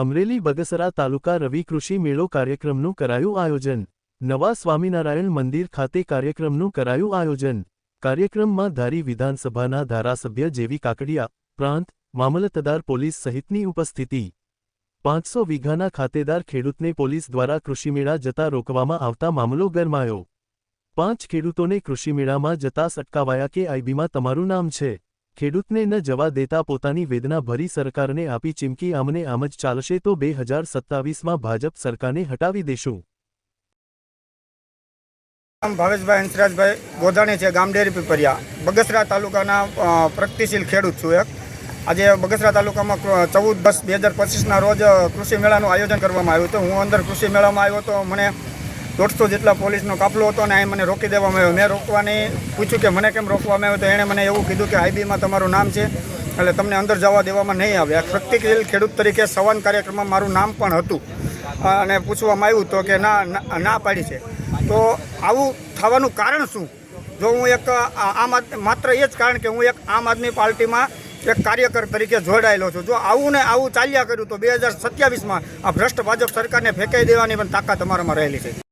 અમરેલી બગસરા તાલુકા રવિ કૃષિ મેળો કાર્યક્રમનું કરાયું આયોજન. નવા સ્વામિનારાયણ મંદિર ખાતે કાર્યક્રમનું કરાયું આયોજન. કાર્યક્રમમાં ધારી વિધાનસભાના ધારાસભ્ય જેવી કાકડિયા, પ્રાંત, મામલતદાર પોલીસ સહિતની ઉપસ્થિતિ. પાંચસો વીઘાના ખાતેદાર ખેડૂતને પોલીસ દ્વારા કૃષિમેળા જતા રોકવામાં આવતા મામલો ગરમાયો. પાંચ ખેડૂતોને કૃષિમેળામાં જતા સટકાવાયા કે આઈબીમાં તમારું નામ છે? ખેડૂતને ન જવા દેતા પોતાની વેદના ભરી સરકારને આપી ચીમકી આમને આમ જ ચાલશે તો બે હજાર સત્તાવીસમાં ભાજપ સરકારને હટાવી દેશું. ભાવેશભાઈ હંસરાજભાઈ ગોધાણી છે ગામડેરી પીપરિયા. બગસરા તાલુકાના પ્રગતિશીલ ખેડૂત છું એક. આજે બગસરા તાલુકામાં ચૌદ દસ બે હજાર પચીસના રોજ કૃષિ મેળાનું આયોજન કરવામાં આવ્યું હતું. હું અંદર કૃષિ મેળામાં આવ્યો તો મને દોઢસો જેટલા પોલીસનો કાફલો હતો અને અહીં મને રોકી દેવામાં આવ્યો. મેં રોકવાની પૂછ્યું કે મને કેમ રોકવામાં આવ્યો તો એણે મને એવું કીધું કે આઈબીમાં તમારું નામ છે, એટલે તમને અંદર જવા દેવામાં નહીં આવે. આ શક્તિશીલ ખેડૂત તરીકે સવાન કાર્યક્રમમાં મારું નામ પણ હતું. અને પૂછવામાં આવ્યું તો કે ના, ના- પાડી છે. તો આવું થવાનું કારણ શું? જો હું એક આમ માત્ર એ જ કારણ કે હું એક આમ આદમી પાર્ટીમાં એક કાર્યકર તરીકે જોડાયેલો છું. જો આવું ને આવું ચાલ્યા કર્યું તો બે હજાર સત્યાવીસમાં આ ભ્રષ્ટ ભાજપ સરકારને ફેંકાઈ દેવાની પણ તાકાત અમારામાં રહેલી છે.